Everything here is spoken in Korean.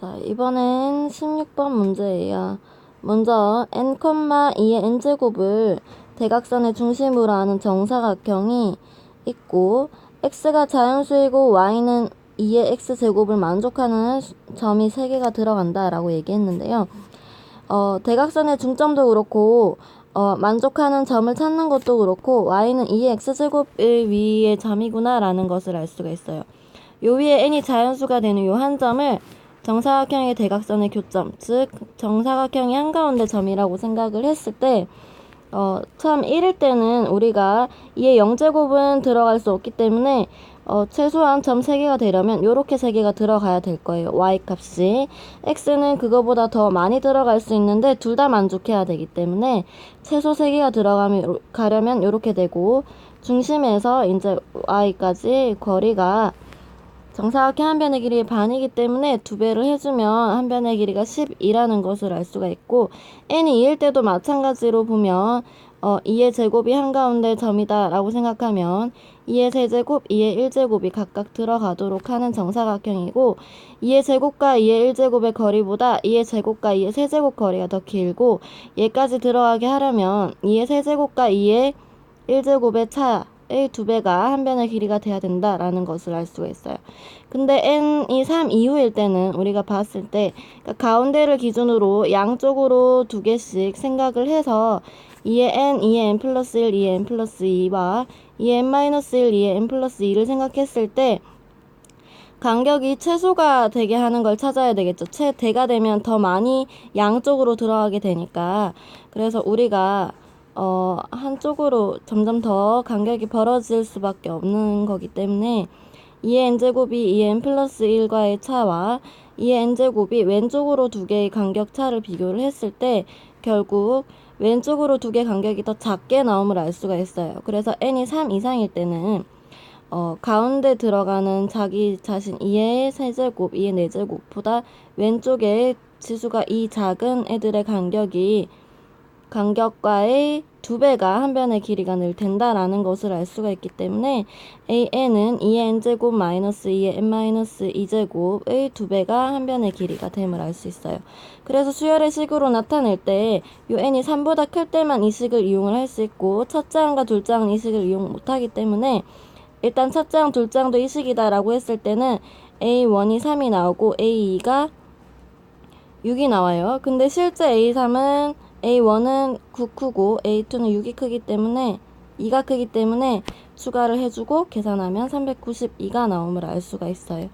자, 이번엔 16번 문제예요. 먼저 n, 2의 n제곱을 대각선의 중심으로 하는 정사각형이 있고 x가 자연수이고 y는 2의 x제곱을 만족하는 수- 점이 3개가 들어간다라고 얘기했는데요. 어, 대각선의 중점도 그렇고 어, 만족하는 점을 찾는 것도 그렇고 y는 2의 x제곱의 위의 점이구나라는 것을 알 수가 있어요. 요 위에 n이 자연수가 되는 요 한 점을 정사각형의 대각선의 교점, 즉 정사각형의 한가운데 점이라고 생각을 했을 때 어, 처음 1일 때는 우리가 2의 0제곱은 들어갈 수 없기 때문에 어, 최소한 점 3개가 되려면 요렇게 3개가 들어가야 될 거예요. y 값이. x는 그거보다 더 많이 들어갈 수 있는데 둘 다 만족해야 되기 때문에 최소 3개가 들어가면 요- 가려면 요렇게 되고 중심에서 이제 y까지 거리가 정사각형 한 변의 길이 반이기 때문에 두 배를 해주면 한 변의 길이가 12라는 것을 알 수가 있고 n이 2일 때도 마찬가지로 보면 어, 2의 제곱이 한가운데 점이다 라고 생각하면 2의 세제곱, 2의 1제곱이 각각 들어가도록 하는 정사각형이고 2의 제곱과 2의 1제곱의 거리보다 2의 제곱과 2의 세제곱 거리가 더 길고 얘까지 들어가게 하려면 2의 세제곱과 2의 1제곱의 차의 두 배가 한 변의 길이가 돼야 된다라는 것을 알 수가 있어요. 근데 n이 3 이후일 때는 우리가 봤을 때 그러니까 가운데를 기준으로 양쪽으로 두 개씩 생각을 해서 2의 n, 2의 n 플러스 1, 2의 n 플러스 2와 2의 n 마이너스 1, 2의 n 플러스 2를 생각했을 때 간격이 최소가 되게 하는 걸 찾아야 되겠죠. 최대가 되면 더 많이 양쪽으로 들어가게 되니까. 그래서 우리가 어, 한쪽으로 점점 더 간격이 벌어질 수밖에 없는 거기 때문에 2의 n제곱이 2의 n 플러스 1과의 차와 2의 n제곱이 왼쪽으로 두 개의 간격 차를 비교를 했을 때 결국 왼쪽으로 두 개 간격이 더 작게 나옴을 알 수가 있어요. 그래서 n이 3 이상일 때는 어, 가운데 들어가는 자기 자신 2의 세제곱, 2의 네제곱보다 왼쪽에 지수가 이 작은 애들의 간격이 간격과의 두 배가 한 변의 길이가 늘 된다라는 것을 알 수가 있기 때문에 AN은 2의 n제곱 마이너스 2의 n 마이너스 2제곱의 두 배가 한 변의 길이가 됨을 알 수 있어요. 그래서 수열의 식으로 나타낼 때 요 n이 3보다 클 때만 이 식을 이용을 할 수 있고 첫째 항과 둘째 항은 이 식을 이용 못하기 때문에 일단 첫째 항, 둘째 항도 이 식이다 라고 했을 때는 A1이 3이 나오고 A2가 6이 나와요. 근데 실제 A3은 A1은 9 크고 A2는 6이 크기 때문에 2가 크기 때문에 추가를 해주고 계산하면 392가 나옴을 알 수가 있어요.